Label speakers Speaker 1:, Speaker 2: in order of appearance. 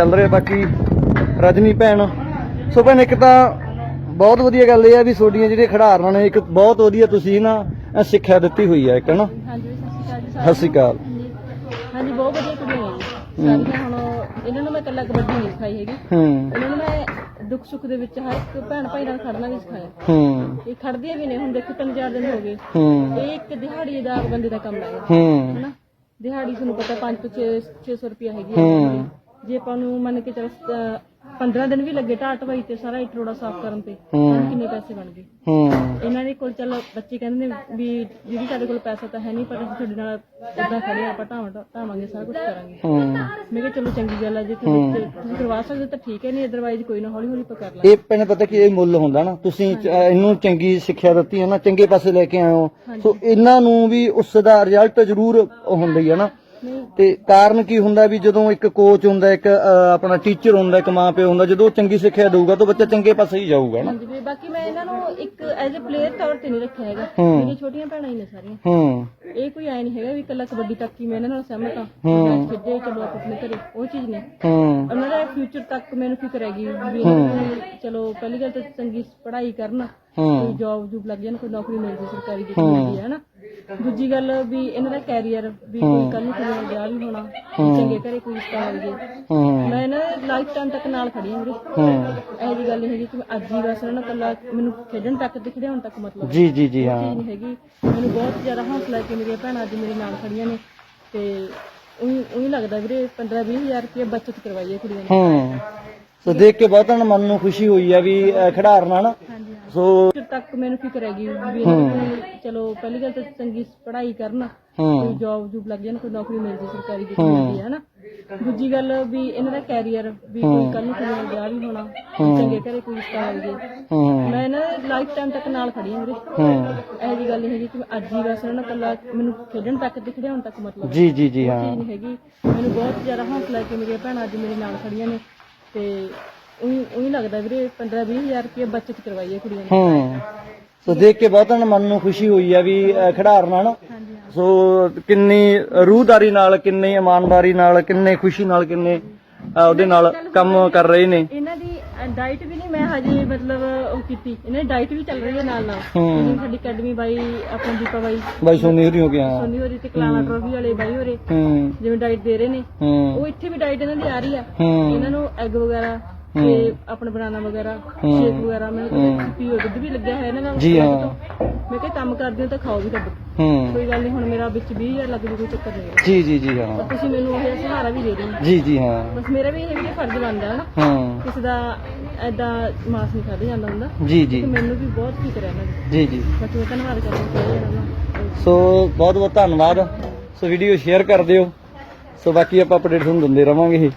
Speaker 1: ਚੱਲ ਰਿਹਾ ਬਾਕੀ ਰਜਨੀ ਭੈਣ। ਸੋ ਭੈਣ ਇੱਕ ਤਾਂ ਬਹੁਤ ਵਧੀਆ ਗੱਲ ਇਹ ਆ ਵੀ ਤੁਹਾਡੀਆਂ ਜਿਹੜੀਆਂ ਖਿਡਾਰਨਾਂ ਨੇ ਇੱਕ ਬਹੁਤ ਵਧੀਆ ਤੁਸੀਂ ਨਾ ਅਹ ਸਿੱਖਿਆ ਦਿੱਤੀ ਹੋਈ ਹੈ ਇੱਕ ਨਾ
Speaker 2: ਹਾਂਜੀ ਸਤਿ ਸ਼੍ਰੀ ਅਕਾਲ ਹਾਂਜੀ ਬਹੁਤ ਵਧੀਆ ਕੁੜੀਆਂ ਨੇ ਸਾਰੀਆਂ ਹੁਣ ਇਹਨਾਂ ਨੂੰ ਮੈਂ ਇਕੱਲਾ ਕਬੱਡੀ ਨਹੀਂ ਸਿਖਾਈ ਹੈਗੀ।
Speaker 1: ਹੂੰ।
Speaker 2: ਇਹਨਾਂ ਨੂੰ ਮੈਂ ਦੁੱਖ ਸੁੱਖ ਦੇ ਵਿੱਚ ਹਰ ਇੱਕ ਭੈਣ ਭਾਈ ਨਾਲ ਖੜਨਾ ਵੀ ਸਿਖਾਇਆ।
Speaker 1: ਹੂੰ।
Speaker 2: ਇਹ ਖੜਦੀਆਂ ਵੀ ਨੇ ਹੁਣ ਦੇਖੋ ਤਿੰਨ ਚਾਰ ਦਿਨ ਹੋ ਗਏ।
Speaker 1: ਹੂੰ।
Speaker 2: ਇਹ ਇੱਕ ਦਿਹਾੜੀਦਾਰ ਬੰਦੇ ਦਾ ਕੰਮ ਹੈ।
Speaker 1: ਹੂੰ।
Speaker 2: ਹਨਾ? ਦਿਹਾੜੀ ਤੁਹਾਨੂੰ ਪਤਾ 5 ਤੋਂ 6 600 ਰੁਪਿਆ ਹੈਗੀ
Speaker 1: ਹੂੰ।
Speaker 2: ਹੈ। ਜੇ ਆਪਾਂ ਨੂੰ ਮੰਨ ਕੇ ਚਲੋ 15 ਦਿਨ ਵੀ ਲੱਗੇ ਢਾਟ ਵਾਈ ਤੇ ਸਾਰਾ ਇੱਟ ਰੋੜਾ ਸਾਫ਼ ਕਰਨ ਤੇ
Speaker 1: ਹੂੰ।
Speaker 2: ਕਿੰਨੇ ਪੈਸੇ ਬਣ ਗਏ?
Speaker 1: ਹੂੰ।
Speaker 2: ਇਹਨਾਂ ਦੇ ਕੋਲ ਚੱਲ ਬੱਚੇ ਕਹਿੰਦੇ ਨੇ ਵੀ ਜਿਹੜੀ ਸਾਡੇ ਕੋਲ ਪੈਸਾ ਤਾਂ ਹੈ ਨਹੀਂ ਪਰ ਅਸੀਂ ਤੁਹਾਡੇ ਨਾਲ ਇਦਾਂ ਖੜੇ ਆ, ਆਪਾਂ ਢਾਵਾਂ ਢਾਵਾਂਗੇ ਸਾਰਾ ਕੁਝ ਕਰਾਂਗੇ।
Speaker 1: ਹੂੰ।
Speaker 2: ਮੈਂ ਕਿਹਾ ਚਲੋ ਚੰਗੀ ਗੱਲ ਹੈ ਜੇ ਤੁਸੀਂ ਤੁਸੀਂ ਕਰਵਾ ਸਕਦੇ ਹੋ ਤਾਂ ਠੀਕ ਹੈ ਨਹੀਂ ਅਦਰਵਾਈਜ਼ ਕੋਈ ਨਾ ਹੌਲੀ ਹੌਲੀ ਆਪਾਂ ਕਰ ਲਾਂਗੇ।
Speaker 1: ਇਹ ਪੈਨ ਪਤਾ ਕਿ ਇਹ ਮੁੱਲ ਹੁੰਦਾ ਨਾ ਤੁਸੀਂ ਚ- ਇਹਨੂੰ ਚੰਗੀ ਸਿੱਖਿਆ ਦਿੱਤੀ ਹੈ ਨਾ ਚੰਗੇ ਪਾਸੇ ਲੈ ਕੇ ਆਏ ਹੋ। ਸੋ ਇਹਨਾਂ ਨੂੰ ਵੀ ਉਸ ਦਾ ਰਿਜ਼ਲਟ ਜ਼ਰੂਰ ਹੁੰਦਾ ਹੀ ਹੈ ਨਾ। ਤੇ ਕਾਰਨ ਕੀ ਹੁੰਦਾ ਵੀ ਜਦੋਂ ਇੱਕ ਕੋਚ ਹੁੰਦਾ ਇੱਕ ਅਹ, ਆਪਣਾ ਟੀਚਰ ਹੁੰਦਾ ਇੱਕ ਮਾਂ ਪਿਓ ਹੁੰਦਾ ਜਦੋਂ ਉਹ ਚੰਗੀ ਸਿੱਖਿਆ ਦੇਊਗਾ ਤਾਂ ਬੱਚਾ ਚੰਗੇ ਪਾਸੇ ਹੀ ਜਾਊਗਾ ਨਾ।
Speaker 2: ਹਾਂਜੀ ਵੀ ਬਾਕੀ ਮੈਂ ਇਹਨਾਂ ਨੂੰ ਇੱਕ ਐਜ਼ ਅ ਪਲੇਅਰ ਤੌਰ ਤੇ ਨਹੀਂ ਰੱਖਿਆ ਹੈਗਾ।
Speaker 1: ਹੂੰ।
Speaker 2: ਮੇਰੀਆਂ ਛੋਟੀਆਂ ਭੈਣਾਂ ਹੀ ਨੇ ਸਾਰੀਆਂ।
Speaker 1: ਹੂੰ।
Speaker 2: ਇਹ ਕੋਈ ਐ ਨਹੀਂ ਹੈਗਾ ਵੀ ਇਕੱਲਾ ਕਬੱਡੀ ਤੱਕ ਹੀ ਮੈਂ ਇਹਨਾਂ ਨਾਲ ਸਹਿਮਤ ਹਾਂ।
Speaker 1: ਹੂੰ।
Speaker 2: ਖੇਡੇ ਚਲੋ ਆਪ ਆਪਣੇ ਘਰੇ ਉਹ ਚੀਜ਼ ਨੇ
Speaker 1: ਹੂੰ।
Speaker 2: ਉਹਨਾਂ ਦਾ ਫਿਊਚਰ ਤੱਕ ਮੈਨੂੰ ਫਿਕਰ ਹੈਗੀ ਵੀ ਇਹਨਾਂ ਨੂੰ ਚਲੋ ਪਹਿਲੀ ਗੱਲ ਤਾਂ ਚੰਗੀ ਪੜ੍ਹਾਈ ਕਰਨ। ਕੋਈ
Speaker 1: ਹੂੰ
Speaker 2: ਜੌਬ ਜੂਬ ਲੱਗ ਜਾਣ ਕੋਈ ਨੌਕਰੀ ਮਿਲ ਜੇ ਸਰਕਾਰੀ ਮਿਲਦੀ ਹੈ ਹਨਾ। ਦੂਜੀ ਗੱਲ ਵੀ ਇਹਨਾਂ ਦਾ ਕੈਰੀਅਰ ਵੀ ਕੋਈ ਕੱਲ ਨੂੰ ਕਿਸੇ ਦਾ ਵਿਆਹ ਵੀ ਹੋਣਾ ਵੀ ਚੰਗੇ ਘਰੇ ਕੋਈ ਰਿਸ਼ਤਾ ਮਿਲ ਜੇ
Speaker 1: ਹੂੰ।
Speaker 2: ਮੈਂ ਦੇ ਲਾਈਫ ਟਾਈਮ ਤੱਕ ਨਾਲ ਖੜੀ ਹਾਂ ਵੀਰੇ।
Speaker 1: ਹੂੰ।
Speaker 2: ਇਹੋ ਜੀ ਗੱਲ ਨਹੀਂ ਹੈਗੀ ਕਿ ਮੈਂ ਅੱਜ ਹੀ ਬਸ ਇਹਨਾਂ ਨਾਲ ਇਕੱਲਾ ਮੈਨੂੰ ਖੇਡਣ ਤੱਕ ਤੇ ਖਿਡਾਉਣ ਤੱਕ ਮਤਲਬ।
Speaker 1: ਜੀ ਜੀ ਜੀ ਹਾਂ।
Speaker 2: ਨਹੀਂ ਹੈਗੀ। ਮੈਨੂੰ ਬਹੁਤ ਜ਼ਿਆਦਾ ਹੌਸਲਾ ਕਿ ਮੇਰੀਆਂ ਭੈਣਾਂ ਅੱਜ ਮੇਰੇ ਨਾਲ ਖੜੀਆਂ ਨੇ ਤੇ ਉਹੀ ਉਹੀ ਲੱਗਦਾ ਵੀਰੇ 15 20000 ਰੁਪਏ ਬਚਤ ਕਰਵਾਈ ਹੈ ਕੁੜੀਆਂ ਨੇ।
Speaker 1: ਹੂੰ। ਸੋ ਦੇਖ ਕੇ ਬਹੁਤ ਮਨ ਨੂੰ ਖੁਸ਼ੀ ਹੋਈ ਆ ਵੀ ਅਹ, ਖਿਡਾਰਨਾ ਨਾ ਸੋ
Speaker 2: ਫਿਰ ਤੱਕ ਮੈਨੂੰ ਫਿਕਰ ਹੈਗੀ ਵੀ ਇਹਨਾਂ ਨੂੰ ਚਲੋ ਪਹਿਲੀ ਗੱਲ ਤਾਂ ਚੰਗੀ ਪੜ੍ਹਾਈ ਕਰਨ ਕੋਈ ਜੌਬ ਜੂਬ ਲੱਗ ਜਾਣ ਕੋਈ ਨੌਕਰੀ ਮਿਲ ਜੇ ਸਰਕਾਰੀ ਜਿਹੜੀ ਮਿਲਦੀ ਹੈ ਦੂਜੀ ਗੱਲ ਵੀ ਇਹਨਾਂ ਦਾ ਕੈਰੀਅਰ ਵੀ ਕੋਈ ਕੱਲ ਨੂੰ ਦਾ ਵਿਆਹ ਵੀ ਹੋਣਾ ਚੰਗੇ ਘਰੇ ਕੋਈ ਰਿਸ਼ਤਾ ਮਿਲ ਜੇ ਮੈਂ ਇਹਨਾਂ ਦੇ ਲਾਈਫ ਟਾਈਮ ਤੱਕ ਨਾਲ ਖੜੀ ਹਾਂ ਵੀਰੇ।
Speaker 1: ਹੂੰ।
Speaker 2: ਇਹੋ ਜੀ ਗੱਲ ਨਹੀਂ ਹੈਗੀ ਕਿ ਮੈਂ ਅੱਜ ਹੀ ਬਸ ਇਹਨਾਂ ਇਕੱਲਾ ਮੈਨੂੰ ਖੇਡਣ ਤੱਕ ਤੇ ਖਿਡਾਉਣ ਤੱਕ ਮਤਲਬ।
Speaker 1: ਜੀ ਜੀ ਜੀ ਹਾਂ।
Speaker 2: ਨਹੀਂ ਹੈਗੀ। ਮੈਨੂੰ ਬਹੁਤ ਜ਼ਿਆਦਾ ਹੌਸਲਾ ਕਿ ਮੇਰੀਆਂ ਭੈਣਾਂ ਅੱਜ ਮੇਰੇ ਨਾਲ ਖੜੀਆਂ ਨੇ ਤੇ ਉਹੀ ਲੱਗਦਾ ਵੀਰੇ 15 20000 ਰੁਪਏ ਬਚਤ ਕਰਵਾਈ ਹੈ ਕੁੜੀਆਂ ਨੇ।
Speaker 1: ਹੂੰ। ਸੋ ਦੇਖ ਕੇ ਬਹੁਤ ਮਨ ਨੂੰ ਖੁਸ਼ੀ ਹੋਈ ਆ ਵੀ ਖਿਡਾਰਨਾ ਨਾ
Speaker 2: ਹਾਂਜੀ ਹਾਂ।
Speaker 1: ਸੋ ਕਿੰਨੀ ਰੂਹਦਾਰੀ ਨਾਲ ਕਿੰਨੀ ਇਮਾਨਦਾਰੀ ਨਾਲ ਕਿੰਨੇ ਖੁਸ਼ੀ ਨਾਲ ਕਿੰਨੇ ਉਹਦੇ ਨਾਲ ਕੰਮ ਕਰ ਰਹੇ ਨੇ।
Speaker 2: ਇਹਨਾਂ ਦੀ ਡਾਈਟ ਵੀ ਨਹੀਂ ਮੈਂ ਹਜੇ ਮਤਲਬ ਉਹ ਕੀਤੀ। ਇਹਨਾਂ ਦੀ ਡਾਈਟ ਵੀ ਚੱਲ ਰਹੀ ਹੈ ਨਾਲ ਨਾਲ।
Speaker 1: ਹੂੰ।
Speaker 2: ਜਿਵੇਂ ਸਾਡੀ ਅਕੈਡਮੀ ਬਾਈ ਆਪਣਾ ਦੀਪਾ ਬਾਈ।
Speaker 1: ਬਾਈ ਸੋਨੀ ਹੋਰੀ ਹੋ ਗਿਆ।
Speaker 2: ਸੋਨੀ ਹੋਰੀ ਤੇ ਕਲਾਣਾ ਟਰੋਫੀ ਵਾਲੇ ਬਾਈ ਹੋਰੇ।
Speaker 1: ਹੂੰ।
Speaker 2: ਜਿਵੇਂ ਡਾਈਟ ਦੇ ਰਹੇ ਨੇ।
Speaker 1: ਹੂੰ।
Speaker 2: ਉਹ ਇੱਥੇ ਵੀ ਡਾਈਟ ਇਹਨਾਂ ਦੀ ਆ ਰਹੀ ਆ।
Speaker 1: ਹੂੰ।
Speaker 2: ਇਹਨਾਂ ਨੂੰ ਐਗ ਵਗੈਰਾ ਤੇ ਆਪਣੇ ਬਨਾਨਾ ਵਗੈਰਾ ਸ਼ੇਕ ਵਗੈਰਾ ਮੈਨੂੰ ਪੀਓ ਦੁੱਧ ਵੀ ਲੱਗਿਆ ਹੋਇਆ ਇਹਨਾਂ
Speaker 1: ਜੀ ਹਾਂ।
Speaker 2: ਮੈਂ ਕਿਹਾ ਕੰਮ ਕਰਦੇ ਹੋ ਤਾਂ ਖਾਓ ਵੀ
Speaker 1: ਹੂੰ।
Speaker 2: ਕੋਈ ਗੱਲ ਨਹੀਂ ਹੁਣ ਮੇਰਾ ਵਿੱਚ 20000 ਲੱਗ ਜੂ ਕੋਈ ਚੱਕਰ ਨਹੀਂ।
Speaker 1: ਜੀ ਜੀ ਜੀ ਹਾਂ।
Speaker 2: ਤੁਸੀਂ ਮੈਨੂੰ ਉਹ ਸਹਾਰਾ ਵੀ ਦੇ ਰਹੇ
Speaker 1: ਜੀ ਜੀ ਹਾਂ।
Speaker 2: ਬਸ ਮੇਰਾ ਵੀ ਇਹ ਵੀ ਫਰਜ਼ ਬਣਦਾ ਹੈ ਨਾ।
Speaker 1: ਹੂੰ।
Speaker 2: ਕਿਸੇ ਦਾ ਐਦਾਂ ਮਾਸ ਨਹੀਂ ਖਾਧਾ ਜਾਂਦਾ ਹੁੰਦਾ।
Speaker 1: ਜੀ ਜੀ।
Speaker 2: ਮੈਨੂੰ ਵੀ ਬਹੁਤ ਇਹਨਾਂ ਦੀ
Speaker 1: ਜੀ ਜੀ।
Speaker 2: ਬਾਕੀ ਮੈਂ ਧੰਨਵਾਦ ਇਹਨਾਂ
Speaker 1: ਸੋ ਬਹੁਤ ਬਹੁਤ ਧੰਨਵਾਦ। ਸੋ ਵੀਡੀਓ ਸ਼ੇਅਰ ਕਰ ਦਿਓ। ਸੋ ਬਾਕੀ ਆਪਾਂ ਅਪਡੇਟ ਤੁਹਾਨੂੰ ਦਿੰਦੇ ਰਵਾਂਗੇ